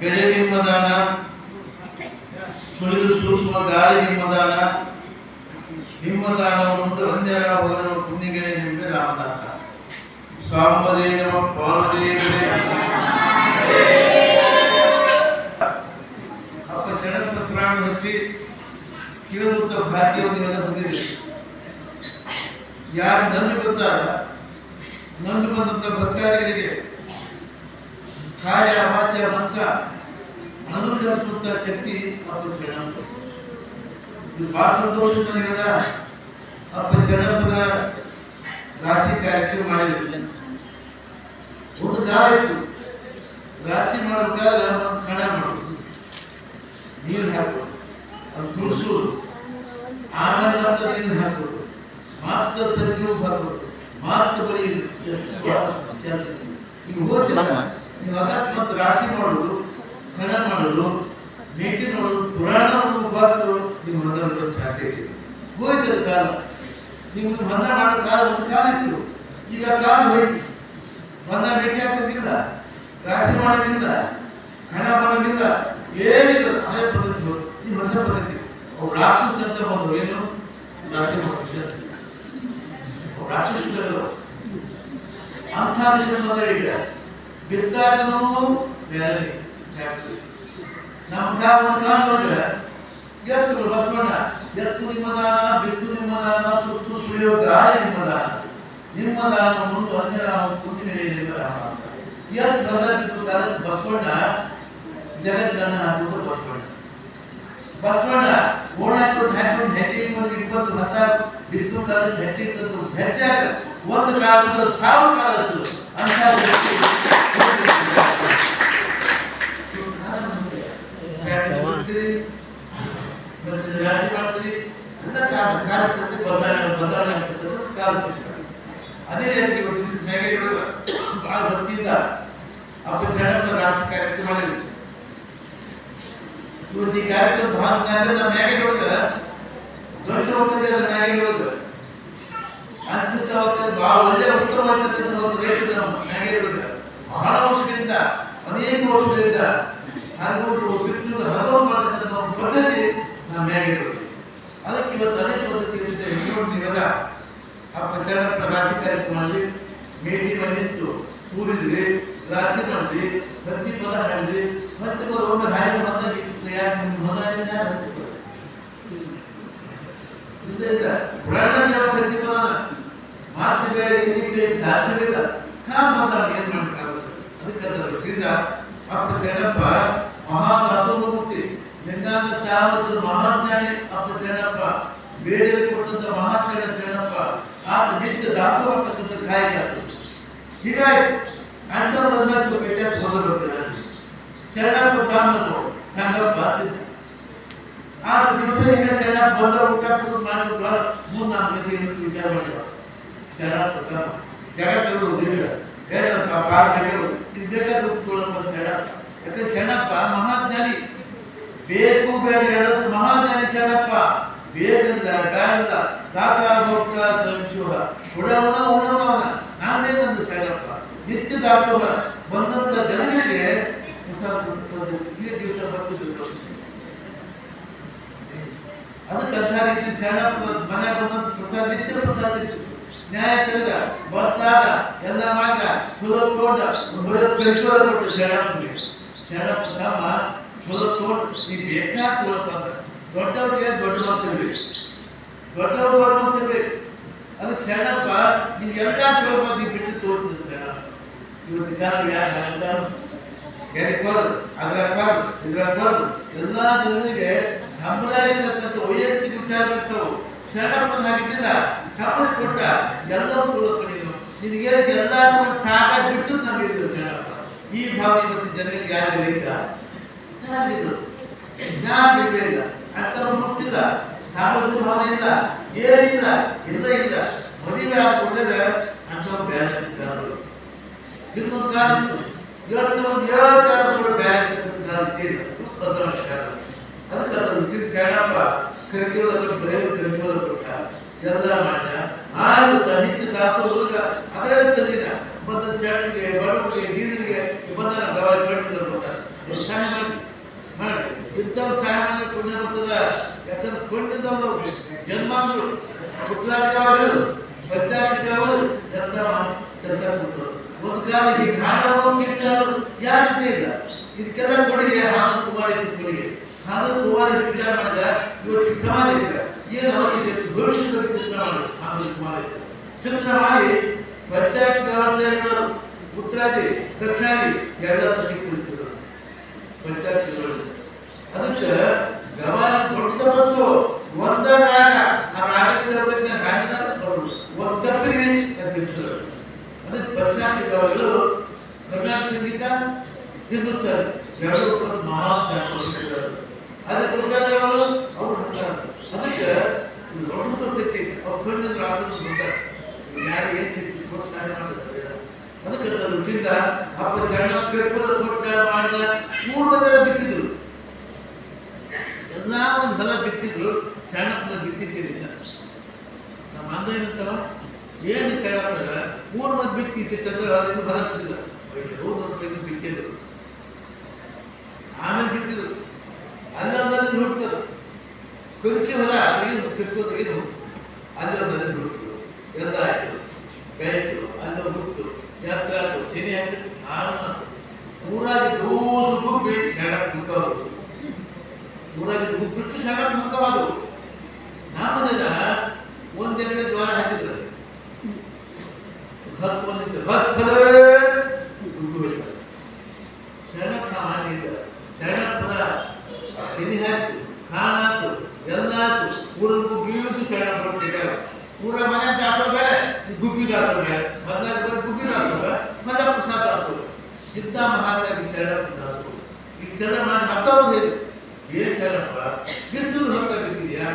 ಗಜ ನಿಮ್ಮದಾನ ಸುಳಿದು ಸೂಸುವ ಗಾಳಿ ನಿಮ್ಮದಾನ ನಿಮ್ಮದಾನವನ್ನು ಅಂಜನ ಹೊಗಲು ಕುಂದಿಗೆ ನಿಮಗೆ ರಾಮದಾಸ ಸಾಂಬದೇ ನಮ ಪಾರ್ವದೇ ಅಪ್ಪ ಸೆಣಪ ಪ್ರಾಣ ಹಚ್ಚಿ ಕೀಳುತ್ತ ಭಾಗ್ಯವನ್ನೆಲ್ಲ ಹೊಂದಿದೆ ಯಾರು ನಂಬಿ ಬರ್ತಾರ ನಂಬಿ ಬಂದಂತ ಭಕ್ತಾದಿಗಳಿಗೆ ಕಾಯ ವಾಚ ಮನಸ್ಸ ಅನುಗ್ರಹಿಸುವಂತ ಶಕ್ತಿ ಮತ್ತು ಶ್ರೀರಾಮ ಇದು ಬಹಳ ಸಂತೋಷದಿಂದ ಅಪ್ಪ ಶ್ರೀರಾಮದ ರಾಶಿ ಕಾರ್ಯಕ್ಕೆ ಮಾಡಿದ್ರು ಒಂದು ಕಾಲ ಇತ್ತು. ರಾಶಿ ಮಾಡಬೇಕಾದ್ರೆ ಒಂದು ಕಣ ಮಾಡೋದು ನೀರು ಹಾಕೋದು ಅದು ತುಳಸೋದು. ಆಮೇಲೆ ಅಂತ ನೀರು ಹಾಕೋದು ಮಾತ್ರ ಸತ್ಯವು ಹಾಕೋದು ಮಾತ್ರ ಬರೀ ಈಗ ಹೋಗ್ತಿಲ್ಲ ನೀವು ಅಕಸ್ಮಾತ್ ರಾಶಿ ಮಾಡೋದು ಕಣ ಮಾಡೋದು ಮೇಟಿ ನೋಡೋದು, ಪುರಾಣ ಬರೆದು ನಿಮ್ಮ ಹೊಂದಲು ಸಾಧ್ಯ ಇದೆ. ಹೋಯ್ತದ ಕಾಲ. ನಿಮ್ಮನ್ನು ಬಂಧ ಮಾಡೋ ಕಾಲ ಒಂದು ಕಾಲ ಇತ್ತು. ಈಗ ಕಾಲ ಹೋಯ್ತು. ಬಂಧ ಮೇಟಿ ಹಾಕೋದಿಲ್ಲ ರಾಶಿ ಮಾಡೋದಿಲ್ಲ ಹಣ ಮಾಡೋದಿಲ್ಲ ಏನಿಲ್ಲ ಅದೇ ಪದ್ಧತಿ ಹೋಯ್ತು. ಈ ಹೊಸ ಪದ್ಧತಿ. ಅವ್ರು ರಾಕ್ಷಸ ಅಂತ ಬಂದ್ರು. ಏನು? ರಾಶಿ ಮಾಡೋ ವಿಷಯ. ಅವ್ರು ರಾಕ್ಷಸರು ಅಂಥ ವಿಷಯ ಬಂದರೆ ಈಗ ಬಿದ್ದಾಗನೂ ಬೇರೆ ನಮ್ಮ ಕಾಲ ಒಂದು ಕಾಲ ನೋಡಿದ್ರೆ ಎತ್ತುಗಳು ಬಸವಣ್ಣ ಎತ್ತು ನಿಮ್ಮದಾನ ಬಿತ್ತು ನಿಮ್ಮದಾನ ಸುತ್ತು ಸುಳಿಯುವ ಗಾಳಿ ನಿಮ್ಮದಾನ ನಿಮ್ಮದಾನ ಮುಂದೆ ಅನ್ಯರ ಕುಂದಿನ ಎತ್ತು ಬಂದ ಬಿತ್ತು ಕಾಲಕ್ಕೆ ಬಸವಣ್ಣ ಜಗತ್ತನ್ನ ಹಾಕುವುದು ಬಸವಣ್ಣ ಬಸವಣ್ಣ ಓಡಾಡ್ಕೊಂಡು ಹಾಕೊಂಡು ಹೆಜ್ಜೆ ಒಂದು ಇಪ್ಪತ್ತು ಹತ್ತಾರು ಬಿತ್ತು ಕಾಲಕ್ಕೆ ಹೆಜ್ಜೆ ಇಟ್ಟದ್ದು ಹೆಜ್ಜಾಗ ಒಂದು ಕಾಲ ಸಾವಿರ ಕಾಲದ್ದು ಅಂತ ವ್ಯಕ್ತಿ ರಾಶಿ ಮಾಡ್ತೀರಿ ಅಂತ ಕಾರ್ಯಕರ್ತೆ ಬದಲಾವಣೆ ಬದಲಾವಣೆ ಆಗ್ತದೆ ಕಾಲ ಅದೇ ರೀತಿ ಇವತ್ತು ಮೇಘಗಳು ಬಹಳ ಭಕ್ತಿಯಿಂದ ಅಪ್ಪ ಶರಣಪ್ಪ ರಾಶಿ ಕಾರ್ಯಕ್ರಮ ಮಾಡಿದ್ರು ಇವತ್ತು ಈ ಕಾರ್ಯಕ್ರಮ ಬಹಳ ನಾಗದ ಮೇಘಗಳಿಗೆ ದೊಡ್ಡ ಹೋಗ್ತದೆ ಅಂತಿದ್ದ ಬಹಳ ಒಳ್ಳೆಯ ಉತ್ತಮವಾಗಿರ್ತಕ್ಕಂಥ ಒಂದು ದೇಶದ ಮೇಘಗಳಿಗೆ ಬಹಳ ವರ್ಷಗಳಿಂದ, ಅನೇಕ ವರ್ಷಗಳಿಂದ ಹರಗೊಂಡು ಬಿಟ್ಟು ಹರಗೊಂಡು ಮಾಡ್ತಕ್ಕಂಥ ಒಂದು ಪದ್ಧತಿ ನಮ್ಮ ಮೇಘಗಳು ಅದಕ್ಕೆ ಇವತ್ತು ಅದೇ ಪದ್ಧತಿ ಹೇಳ್ಕೊಂಡಿರಲ್ಲ ಅಪ್ಪ ಶರಣಪ್ಪ ರಾಶಿ ಕಾರ್ಯಕ್ರಮ ಮಾಡಿ ಮೇಟಿ ಬಂದಿತ್ತು ಕೂರಿದ್ರಿ ರಾಶಿ ಮಾಡಿದ್ರಿ ಭಕ್ತಿ ಪದ ಮಾಡಿದ್ರಿ ಮತ್ತೆ ಒಮ್ಮೆ ಹಾಗೆ ಬಂದಾಗ ಯಾರು ನಿಮ್ಮ ಹೊಲ ಯಾರು ಇಲ್ಲ ಇಲ್ಲ ಪುರಾಣದಲ್ಲಿ ನಾವು ಭಕ್ತಿ ಪದ ಮಾತು ಬೇರೆ ಇನ್ನಿಗೆ ಸಾಧ್ಯವಿಲ್ಲ ಕಾಲ ಮಾತಾಡಿ ಏನ್ ಮಾಡ್ಬೇಕಾಗುತ್ತೆ ಅದಕ್ಕೆ ಅದರಿಂದ ಅಪ್ಪ ಶರಣಪ್ಪ ಮಹಾದಾಸೋಮೂರ್ತಿ ಲಿಂಗಾಂಗ ಸಾವಸರು ಮಹಾಜ್ಞಾನಿ ಅಪ್ಪ ಶರಣಪ್ಪ ಬೇರೆ ಕೊಟ್ಟಂತ ಮಹಾಶರಣ ಶರಣಪ್ಪ, ಆತ ನಿತ್ಯ ದಾಸೋಹ ಮಾಡ್ತಕ್ಕಂಥ ಕಾಯಕ ಹೀಗಾಗಿ ಅಂಥವ್ರನ್ನ ವ್ಯತ್ಯಾಸ ಮೊದಲು ಬರ್ತದೆ ಶರಣಪ್ಪ ತಾಮದ್ದು ಸಂಗಪ್ಪ ಅಂತಿದ್ದ. ಆತ ದಿವಸ ಹಿಂಗೆ ಶರಣಪ್ಪ ಬಂದ ಊಟ ಎಂದು ವಿಚಾರ ಮಾಡಿದ ಶರಣಪ್ಪ ತಾಮ ಜಗತ್ತಲ್ಲಿ ಉದ್ದೇಶ ಏನಪ್ಪ ಪಾರ್ ಬೇಕಾದ್ರು ಇದು ಬೇಕಾದ್ರೆ ಉಟ್ಕೊಳ್ಳೋದು ಶರಣಪ್ಪ. ಯಾಕಂದ್ರೆ ಶರಣಪ್ಪ ಮಹಾಜ್ಞಾನಿ. ಬೇಕು ಬೇರೆ ಹೇಳೋದು ಮಹಾಜ್ಞಾನಿ ಶರಣಪ್ಪ ಬೇಕಂದ ಬೇಡ ದಾತ ಭಕ್ತ ಸಂಶೋಹ. ಉಡವನ ಉಡವನ ನಾನೇ ಶರಣಪ್ಪ ನಿತ್ಯ ದಾಸೋಹ. ಬಂದಂತ ಜನರಿಗೆ ಕೊಟ್ಟು ಈ ದಿವಸ ಬರ್ತಿದ್ರು ಅದಕ್ಕೆ ಅಂಥ ರೀತಿ ಶರಣಪ್ಪ ಮನೆ ಬಂದಂತ ಪ್ರಸಾದ, ನಿತ್ಯ ಪ್ರಸಾದ ನ್ಯಾಯ ತಿಳಿದ ಬತ್ಲಾದ ಎಲ್ಲ ಮಾಡ ಸುಲಭ ಬೆಳೆಸೋದು ಶರಣಪ್ಪನಿಗೆ ಶರಣಪ್ಪ ತಮ್ಮ ನೀವು ಬೇಕಾದ ತೋಟ ಅಂತ ದೊಡ್ಡವ್ರಿಗೆ ದೊಡ್ಡ ಮನಸ್ಸಿರ್ಬೇಕು ದೊಡ್ಡವ್ರು ದೊಡ್ಡ ಮನಸ್ಸಿರ್ಬೇಕು ಅದು ಕ್ಷಣಪ್ಪ ನೀವು ಎಲ್ಲ ತೋರ್ಬೋದು ನೀವು ಬಿಟ್ಟು ತೋರ್ತದೆ ಕ್ಷಣ. ಇವತ್ತು ಕಾಲ ಯಾರು ಹಾಕ್ತಾರೋ ಯಾರಿಗೆ ಬರೋದು ಅದ್ರ ಬರೋದು ಇದ್ರ ಬರೋದು ಎಲ್ಲ ಜನರಿಗೆ ತಮ್ಮದಾಗಿರ್ತಕ್ಕಂಥ ವೈಯಕ್ತಿಕ ವಿಚಾರ ಇರ್ತವು. ಶರಣಪ್ಪನ ಹಾಗಿದ್ದಿಲ್ಲ. ತಮ್ಮಲ್ಲಿ ಕೊಟ್ಟ ಎಲ್ಲವೂ ತುಳುಕೊಂಡಿದ್ದು ನಿನಗೆ ಎಲ್ಲ ಸಾಕಾಗಿ ಬಿಟ್ಟು ನನಗೆ ಶರಣಪ್ಪ ಈ ಭಾವ ಇವತ್ತು ಜನರಿಗೆ ಯಾರು ಇಲ್ಲ. ಯಾರಿಗಿದ್ರು ಜ್ಞಾನ ಇರಲಿಲ್ಲ ಅಂತವ್ರು ಮುಟ್ಟಿಲ್ಲ. ಸಾಮರ್ಥ್ಯ ಭಾವನೆ ಇಲ್ಲ. ಏನಿಲ್ಲ. ಇಲ್ಲ ಇಲ್ಲ. ಮದುವೆ ಆದ ಅಂಥವ್ರು ಬೇರೆ. ಇನ್ನೊಂದು ಕಾಲ ಇವತ್ತು ಒಂದು ಏಳು ಬೇರೆ ಕಾಲ ಇದ್ದಿಲ್ಲ ಬದಲಾವಣೆ ಕಾಲ ಅದಕ್ಕೆ ಅದು ಉಚಿತ ಸೇಡಪ್ಪ ಎಲ್ಲ ಮಾಡಿದ. ಆಳು ನಿತ್ಯ ದಾಸೋಹ ಅದರಲ್ಲಿ ತಂದಿದ್ದ ಬಂದ ಶರಣರಿಗೆ ಬಡವರಿಗೆ ಬೀದರಿಗೆ ಬಂದ ಗವಾರಿ ಬರ್ತಾರೆ ಬಂದ ಸಹಾಯ ಮಾಡಿ ಮಾಡಿ ಇಂಥವ್ರು ಸಹಾಯ ಮಾಡಿ ಪುಣ್ಯ ಬರ್ತದ ಯಾಕಂದ್ರೆ ಪುಣ್ಯದವರು ಜನ್ಮಾಂದ್ರು ಪುತ್ರಾಧಿಕಾರಿಗಳು ಬಚ್ಚಾಧಿಕಾರಿಗಳು ಎಲ್ಲ ಕೆಲಸ ಕೊಟ್ಟರು ಒಂದು ಕಾಲ ಹೀಗೆ ಹಾಡವರು ಕಿರಿಯವರು ಯಾರಿದ್ದೇ ಇಲ್ಲ ಇದಕ್ಕೆಲ್ಲ ಕೊಡುಗೆ ಆನಂದ್ ಕುಮಾರ್ ಕೊಡುಗೆ ಆನಂದ್ ಕುಮಾರ್ ವಿಚಾರ ಮಾಡಿದ ಇವತ್ತು ಸಮಾಜಕ್ಕೆ ಏನು ಅವಶ್ಯಕತೆ ಇತ್ತು ಭವಿಷ್ಯದ ಬಗ್ಗೆ ಚಿಂತನೆ ಮಾಡಿ ಆನಂದ್ ಕುಮಾರ್ ಚಿಂತನೆ ಮಾಡಿ ಪಂಚಾಯತ್ ಜವಾಬ್ದಾರಿಗಳು ಉತ್ತರಾದಿ ದಕ್ಷಿಣಾದಿ ಎಲ್ಲ ಸಜ್ಜೀಕರಿಸಿದ್ರು ಪಂಚಾಯತ್ ಅದಕ್ಕೆ ಗವಾನ ದೊಡ್ಡ ಬಸ್ಸು ಒಂದ ರಾಗ ಆ ರಾಗ ರಾಜಸ್ಥಾನ ತಪ್ಪಿಗೆ ತಪ್ಪಿಸಿದ್ರು. ಅದಕ್ಕೆ ಪಂಚಾಯತ್ ಗವಾಗಳು ಕರ್ನಾಟಕ ಸಂಗೀತ ಹಿಂದೂಸ್ತಾನ ಎರಡು ಮಹಾನ್ ಅದಕ್ಕೆ ಗುರುಜಾದವರು ಅವ್ರು ಅಂತಾರೆ. ಅದಕ್ಕೆ ದೊಡ್ಡ ಶಕ್ತಿ ಅವ್ರ ಕಂಡಿದ್ರೆ ಆಸನ ಬಂದಾರೆ ಯಾರು ಏನು ಶಕ್ತಿ ಪ್ರೋತ್ಸಾಹ ಮಾಡಿದ್ದಾರೆ ಅದಕ್ಕೆ ರುಚಿಯಿಂದ ಅಪ್ಪ ಸಣ್ಣ ಕೆಟ್ಟದ ಕೊಟ್ಟ ಮಾಡಿದ ಪೂರ್ವದ ಬಿತ್ತಿದ್ರು. ಎಲ್ಲ ಒಂದು ಹೊಲ ಬಿತ್ತಿದ್ರು ಸಣ್ಣಪ್ಪನ ಬಿತ್ತಿದ್ದಿರಲಿಲ್ಲ ನಮ್ಮ ಅಂದ ಏನಂತವ ಏನು ಸಣ್ಣಪ್ಪನ ಪೂರ್ವ ಬಿತ್ತಿ ಚಿತ್ತಂದ್ರೆ ಅದನ್ನು ಹೊಲ ಬಿತ್ತಿಲ್ಲ ಹೋದ್ರು ಬಿತ್ತಿದ್ರು. ಆಮೇಲೆ ಬಿತ್ತಿದ್ರು. ಅಲ್ಲ ಒಂದಲ್ಲಿ ಹುಡ್ತರು ಕುರುಕಿ ಹೊಲ ಅದೇನು ಕಿರ್ಕೋದ್ರಿಗೆ ಅಲ್ಲಿ ಒಂದಲ್ಲಿ ಹುಡುಕ್ರು ಎಲ್ಲ ಆಯ್ತು. ಬೆಳೆಯಿತು ಅಲ್ಲಿ ಹುಟ್ಟು ಯಾತ್ರ ಆಯ್ತು ದಿನ ಆಯ್ತು ಆನಂದ ಊರಾಗಿ ದೋಸು ಗುಬ್ಬಿ ಸಣ್ಣ ಮುಖವಾದವು ಊರಾಗಿ ಗುಬ್ಬಿಟ್ಟು ಸಣ್ಣ ಮುಖವಾದವು ನಾಮದ ಒಂದೆರಡು ದ್ವಾರ ಹಾಕಿದ್ರು ಹತ್ತು ಬಂದಿತ್ತು ಭಕ್ತರೇ ಗುಬ್ಬಿ ಹೋಯ್ತಾರೆ ಶರಣಪ್ಪ ಮಾಡಿದ ಶರಣಪ್ಪನ ತಿನಿ ಹಾಕು ಕಾಣಾತು ಎಲ್ಲಾತು ಊರನ್ನು ಗೀಸು ಶರಣ ಬರ್ತಿದ್ದಾರೆ ಊರ ಮನೆ ದಾಸೋಹ ಬೇರೆ ಈ ಗುಬ್ಬಿ ದಾಸೋಹ ಬೇರೆ ಮೊದಲಾಗ ಸಿದ್ಧ ಮಹಾರಾಜ ಶರಣಪ್ಪ ದಾಸೋಹ ಇಷ್ಟೆಲ್ಲ ಮಾಡಿ ಮತ್ತೊಬ್ಬರು ಹೇಳಿ ಏನ್ ಶರಣಪ್ಪ ಬಿಟ್ಟು ಹೊತ್ತ ಬಿದ್ದಿದ್ಯಾ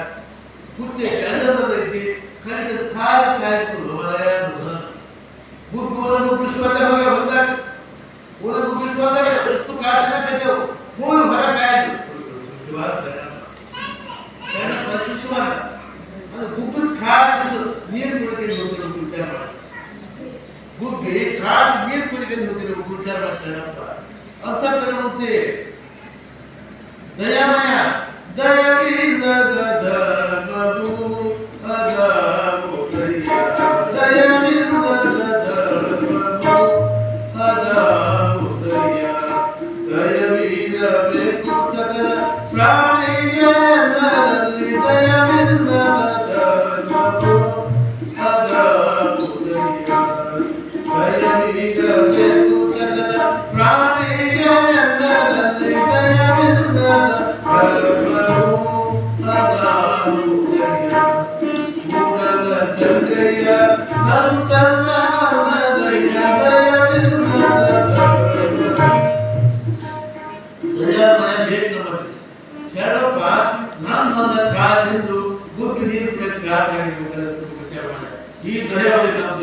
ಕುಚ್ಚೆ ಚಂದ್ರದ ಐತಿ ಕಡೆಗೆ ಖಾರ ಕಾಯ್ಕೊಂಡು ಗುಬ್ಬಿ ಊರನ್ನು ಬಿಡಿಸುವಂತ ಹೋಗಿ ಬಂದಾಗ ಊರನ್ನು ಮುಗಿಸ್ಕೊಂಡಾಗ ಎಷ್ಟು ಪ್ರಾರ್ಥನೆ ಕಟ್ಟೆವು ಮೂರು ಹೊರ ಕಾಯ್ತು ಶಿಶುವಾದ করছে দয়া মায়া দয়া Thank you. ಈ ದಯಾವಳಿ ನಮ್ಮ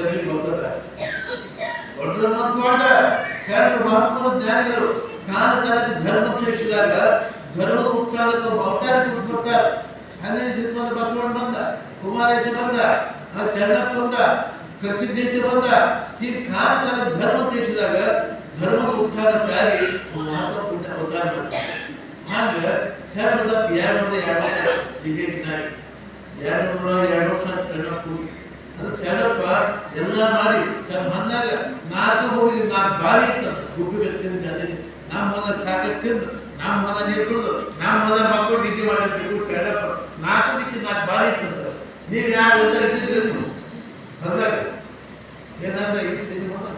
ಧರ್ಮ ಕ್ಷೇತ್ರಿಸಿದಾಗ ಧರ್ಮದ ಉತ್ಸಾಹಕ್ಕೆ ಅವತಾರ ಕೊಡ್ತಾರೆ ಹನ್ನೆರಡು ಶತಮಾನ ಬಂದ ಕುಮಾರೇಶ ಬಂದ ಶರಣಪ್ಪ ಬಂದ ಕಸಿದ್ದೇಶ ಬಂದ ಈ ಧರ್ಮ ಕ್ಷೇತ್ರಿಸಿದಾಗ ಧರ್ಮ ಉತ್ಥಾನಕ್ಕಾಗಿ ಮಹಾತ್ಮ ಪುಣ್ಯ ಅವತಾರ ಮಾಡ್ತಾರೆ ಹಾಗೆ ಶರಣ ಸಾಪ್ ಎರಡು ಎರಡು ಎರಡು ನೂರ ಎರಡು ವರ್ಷ ಶರಣಪ್ಪ ಅದು ಶರಣಪ್ಪ ಎಲ್ಲ ಮಾರಿ ತನ್ನ ನಾಲ್ಕು ಹೋಗಿ ನಾಲ್ಕು ಬಾರಿ ಇಟ್ಟು ಗುಬ್ಬಿ ತಿಂದು ಅದೇ ನಮ್ಮ ತಿಂದು, ನಮ್ಮ ಹೊಲ ನೀರು ಕುಡಿದು, ನಮ್ಮ ಹೊಲ ಮಕ್ಕಳು ಬಾರಿ ಯಾರು ನೀವು? ಬಂದಾಗ. ಏನಾದ ಇಟ್ಟಿದ್ದೀನಿ ಮಂದಿ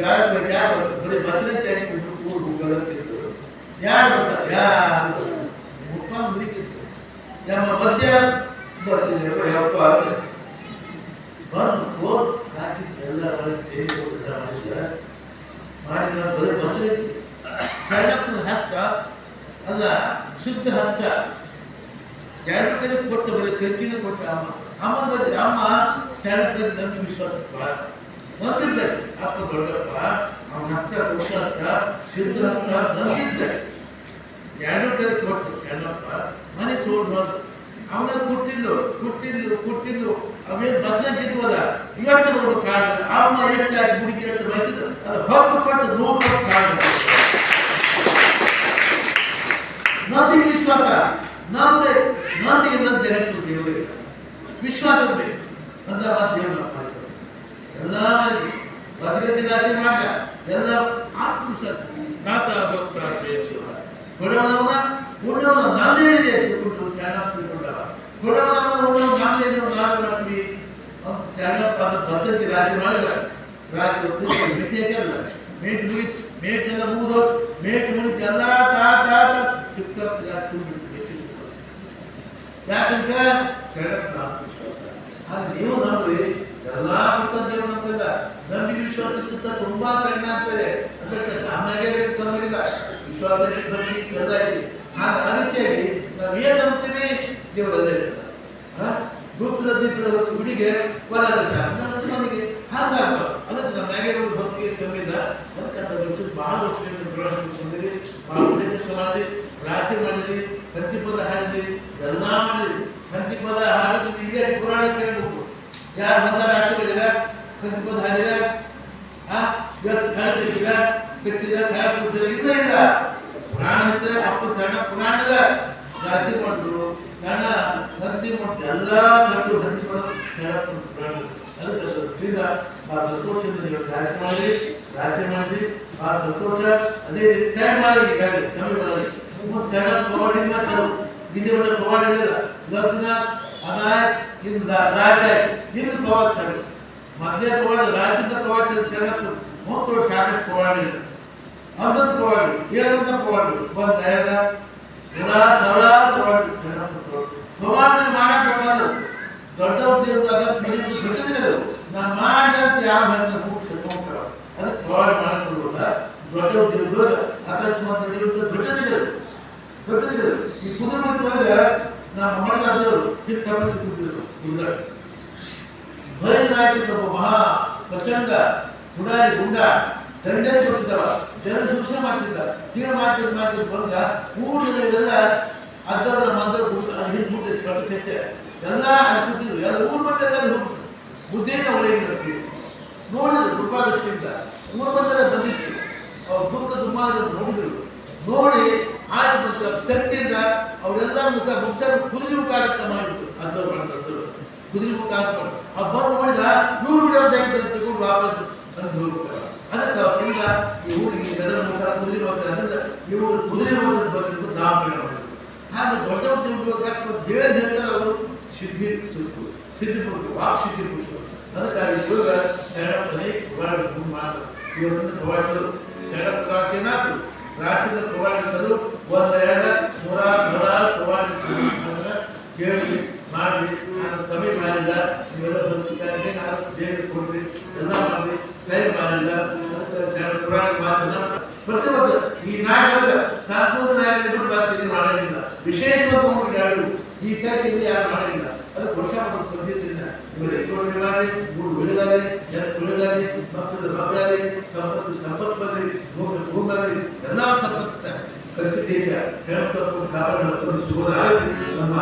ಯಾರು ಯಾರು ಬರೀ ಬಸಳೆ ಕೈ ಕುಂದ್ರು ಯಾರು ಬರ್ತಾರೆ? ಯಾರು ಮುಖ ಮುರಿಕಿದ್ರು ನಮ್ಮ ಮಧ್ಯ ಬರ್ತಿದ್ರು ಯಪ್ಪ ಬಂದು ಎಲ್ಲ ಮಾಡಿದ ಬರೀ ಬಸಳೆ ಶರಣಪ್ಪನ ಹಸ್ತ ಅಲ್ಲ, ಶುದ್ಧ ಹಸ್ತ. ಎರಡು ಕಡೆ ಕೊಟ್ಟ ಬರೀ ಕರ್ಕಿನ ಕೊಟ್ಟ ಅಮ್ಮ. ಅಮ್ಮ ಅಮ್ಮ ಶರಣಪ್ಪನ ನಂಬಿ ವಿಶ್ವಾಸ ಭಾಳ ನಂಬಿದ್ದಾರೆ ಅಪ್ಪ ದೊಡ್ಡಪ್ಪ ಅವನ ಹಸ್ತ ಹಸ್ತ ಸಿದ್ಧ ಹಸ್ತ ಬಂದಿದ್ದೆ. ಎರಡು ಕೈ ಕೊಟ್ಟು ಶರಣಪ್ಪ ಮನೆ ತೋಡ್ ಹೋದ ಅವನ ಕೊಟ್ಟಿದ್ದು ಕೊಟ್ಟಿದ್ದು, ಕುಟ್ಟಿದ್ದು. ಅವೇನು ಬಸನ ಕಿತ್ಬೋದ ಇವತ್ತು ಬರುವ ಕಾರಣ ಅವನ ಹೆಚ್ಚಾಗಿ ಹುಡುಗಿ ಅಂತ ಬಯಸಿದ್ದು ಅದು ಭಕ್ತ ಪಟ್ಟು ಪಟ್ಟು ಕಾರಣ ನಮಗೆ ವಿಶ್ವಾಸ. ನಮ್ದೆ ನಮಗೆ ನನ್ನ ಜಗತ್ತು ದೇವರು ವಿಶ್ವಾಸ ಬೇಕು. ಅಂತ ಮಾತು ದೇವರು ನಾವು ಮಾಡ್ತೇವೆ ಎಲ್ಲ ಮನೆಗೆ ಬಸಗತಿ ರಾಶಿ ಮಾಡಿದ ಎಲ್ಲ ಆತ್ಮವಿಶ್ವಾಸ ತಾತ ಭಕ್ತ ಶ್ರೇಯಸ್ಸು ಕೊಡವನವನ ಉಣ್ಣವನ ನಾನೇ ಇದೆ ತಿಳ್ಕೊಂಡು ಸಣ್ಣ ತಿಳ್ಕೊಂಡ ಕೊಡವನವನ ಉಣ್ಣವ ನಾನೇ ಇದೆ ನಾನು ಮಾಡ್ತೀವಿ ಅಂತ ಸಣ್ಣಪ್ಪ ಅದು ಬಸಗತಿ ರಾಶಿ ಮಾಡಿದ ರಾಜು ಮಿಟ್ಟಿಯಲ್ಲ ಮೇಟ್ ಮುಗಿತು ಮೇಟ್ ಎಲ್ಲ ಮುಗಿದು ಮೇಟ್ ಮುಗಿತು ಎಲ್ಲ ತಾ ತಾ ತಾ ಚಿಕ್ಕ ತುಂಬಿಟ್ಟು ಯಾಕಂದ್ರೆ ಶರಣಪ್ಪ ಆತ್ಮವಿಶ್ವಾಸ ಆದ್ರೆ ನೀವು ನಂಬ್ರಿ ಎಲ್ಲಾ ಪುಸ್ತಕ ದೇವರು ನಂಬಿಲ್ಲ ನಂಬಿ ವಿಶ್ವಾಸ ಚಿತ್ತ ತುಂಬಾ ಕಡಿಮೆ ಆಗ್ತದೆ. ಅದಕ್ಕೆ ನಮ್ಮಾಗೆ ತೊಂದರಿಲ್ಲ ವಿಶ್ವಾಸ ಐತಿ, ಭಕ್ತಿ ಎಲ್ಲ ಐತಿ ಆಗ ಅದಕ್ಕಾಗಿ ನಾವು ಏನ್ ನಂಬ್ತೀವಿ ದೇವರಲ್ಲೇ ಗುಪ್ತದ ದೀಪದ ಹುಡುಗಿಗೆ ಹೊಲದ ಸಾಕು. ನಮ್ಮ ನಮಗೆ ಹಾಗಾಗ್ಬಾರ್ದು ಅದಕ್ಕೆ ನಮ್ಮ ಮ್ಯಾಗೆ ಒಂದು ಭಕ್ತಿ ಕಮ್ಮಿ ಇಲ್ಲ ಅದಕ್ಕೆ ಅಂತ ವರ್ಷ ಬಹಳ ವರ್ಷಗಳಿಂದ ಪ್ರವಾಸ ಚಂದ್ರಿ ಬಹಳ ಮಾಡಿದ್ವಿ ರಾಶಿ ಮಾಡಿದ್ವಿ ಕಂತಿಪದ ಹಾಡಿದ್ವಿ ಎಲ್ಲ ಮಾಡಿದ್ವಿ. ಕಂತಿಪದ ಹಾಡಿದ್ವಿ. ಇದೇ ಪುರಾಣ ಕೇಳಬೇಕು. ಯಾರು ಬಂದ ರಾಶಿಗಳಿಲ್ಲ? ಕಂತಿಪದ ಹಾಡಿಲ್ಲ? ಆ ಇವತ್ತು ಕಳ್ತಿಲ್ಲ ಕಟ್ಟಿಲ್ಲ ಕಳ ಇಲ್ಲ. ಅಪ್ಪ ಸಣ್ಣ ಪುರಾಣದ ರಾಶಿ ಮಾಡಿದ್ರು ಗಣ ಹಂತಿ ಮಾಡಿ ಎಲ್ಲ ಕಟ್ಟು ಹಂತಿ ಮಾಡಿ ಸಣ್ಣ ಪುರಾಣ ಅದಕ್ಕೆ ಶ್ರೀದ ಆ ಸಂತೋಷದಿಂದ ಮಾಡಿ ಭಾಳ ಸಂತೋಷ ಅದೇ ರೀತಿ ಟೈಮ್ ಮಾಡಿ ಈಗಾಗಲೇ ಸಮಯಗಳಲ್ಲಿ ಸಣ್ಣ ಪವಾಡಿಂದ ಇಲ್ಲಿ ಒಳ್ಳೆ ಪವಾಡಿಲ್ಲ ಲಗ್ನ ಪವಾಡ ಸಣ್ಣ ಮಧ್ಯ ತಗೊಳ್ಳಿ, ರಾಜ್ಯದ ಪವಾಡ ಶರಣತ್ತು ಮೂರು ಶಾಖ ತಗೊಳ್ಳಿ ಹನ್ನೊಂದು ತಗೊಳ್ಳಿ ಏಳಂತ ತಗೊಳ್ಳಿ? ಒಂದು ಎರಡು, ನೂರ ಸಾವಿರಾರು ತಗೊಳ್ಳಿ ಶರಣತ್ತು ತಗೊಳ್ಳಿ. ಮಾಡಕ್ಕೆ ಹೋಗೋದು ದೊಡ್ಡ ಉದ್ಯೋಗದಾಗ ನಾನು ಮಾಡಿದಂತ ಯಾವ ಹೆಸರು ಮುಗಿಸಿ ಹೋಗ್ತಾರ ಅದಕ್ಕೆ ತಗೊಳ್ಳಿ ಮಾಡಕ್ಕೆ ಹೋಗೋದ ದೊಡ್ಡ ಉದ್ಯೋಗ ಅಕಸ್ಮಾತ್ ಬಿಟ್ಟಿದ್ರು ಬಿಟ್ಟಿದ್ರು ಈ ಕುದುರೆ ಬಿಟ್ಟುವಾಗ ನಾವು ಮಾಡಲಾದ್ರು ಹಿಟ್ಟು ತಪ್ಪಿಸಿ ಕೂತಿದ್ರು ಒಬ್ಬ ಮಹಾ ಪ್ರಚಂಡ ಪುಡಾರಿ ಗುಂಡ ದಂಡೆ ಕೊಡ್ತಿದ್ದವ ಜನ ಶಿಕ್ಷೆ ಮಾಡ್ತಿದ್ದ ತೀರ ಮಾಡ್ತಿದ್ ಮಾಡ್ತಿದ್ ಬಂದ ಊರಿಗೆಲ್ಲ ಅದರ ಮಂತ್ರ ಹಿಂದೆ ಎಲ್ಲ ಅನ್ಕೊತಿದ್ರು ಎಲ್ಲ ಊರ್ ಬಂದೆಲ್ಲ ಹೋಗ್ತು ಬುದ್ಧಿಯಿಂದ ನೋಡಿದ್ರು ಕೃಪಾದೃಷ್ಟಿಯಿಂದ ಊರ್ ಬಂದೆಲ್ಲ ಬಂದಿತ್ತು. ಅವ್ರ ದುಃಖ ದುಮ್ಮಾನ ನೋಡಿದ್ರು. ನೋಡಿ ಆಯ್ತು ಸೆಟ್ಟಿಂದ ಅವರೆಲ್ಲ ಮುಖ ಮುಖ ಕುದುರೆ ಕಾರ್ಯಕ್ರಮ ಮಾಡಿಬಿಟ್ಟು ಮಾಡ್ತಾರೆ ಕುದುರೆ ಮುಖ ಹಾಕ್ಕೊಂಡು ಆ ಬಂದು ನೋಡಿದ, ಇವ್ರು ಅಂತ ತಗೊಂಡು ವಾಪಸ್ ಅಂತ ಹೋಗ್ತಾರೆ. ಅದಕ್ಕೆ ಈಗ ಈ ಊರಿಗೆ ಗದರ ಮುಖ ಕುದುರೆ ಹೋಗ್ತಾರೆ. ಅಂದ್ರೆ ಇವರು ಕುದುರೆ ಬಂದು ದಾಪಣೆ ಮಾಡಿದ್ರು ಹಾಗೆ ದೊಡ್ಡ ಉದ್ಯೋಗ ಹೇಳಿ ಹೇಳ್ತಾರೆ ಅವರು, ಸಿದ್ಧಿ ಸುತ್ತು ಸಿದ್ಧಿ ಪುರುಷ ವಾಕ್ ಸಿದ್ಧಿ ಪುರುಷ ಅದಕ್ಕಾಗಿ ಇವಾಗ ಶರಣಪ್ಪನೇ ಪುರಾಣ ಮಾತು ಇವರನ್ನು ಪ್ರವಾಸರು ಶರಣ ರಾಶಿ ಏನಾದ್ರು? ರಾಶಿಯಿಂದ ಪ್ರವಾಣಿಸಲು ಒಂದೆರಡು ನೂರ ನೂರಾರು ಅಂತ ಕೇಳಿ ಮಾಡಿ, ನಾನು ಸಭೆ ಮಾಡಿಲ್ಲ, ನೀವೆಲ್ಲ ಬಂದಿದ್ದಾರೆ ನಾನು ಬೇಗ ಕೊಡ್ರಿ ಎಲ್ಲ ಮಾಡಿ ಕೈ ಮಾಡಿಲ್ಲ ಪುರಾಣ ಮಾತನ್ನ ಪ್ರತಿ ವರ್ಷ ಈ ವಿಶೇಷವಾದ ಈ ಟೈಪ್ ಯಾರು ಮಾಡಲಿಲ್ಲ. ಅದು ವರ್ಷ ಮಾಡಿ ಬಂದಿದ್ದಿಲ್ಲ ಇವರು ಎಕ್ಕೋಣಿ ಮಾಡಿ, ಮೂರು ಜನ ಉಳಿದಾರೆ ಮಕ್ಕಳು ಮಕ್ಕಳಾರೆ ಸಂಪತ್ತು ಸಂಪತ್ತು ಬಂದ್ರಿ ಭೂಮಿ ಎಲ್ಲ ಸಂಪತ್ತ ಕಲಿಸಿ ದೇಶ ಶರಣ ಸಂಪತ್ತು ಕಾಪಾಡ ಶುಭದ ಆರಿಸಿ ನಮ್ಮ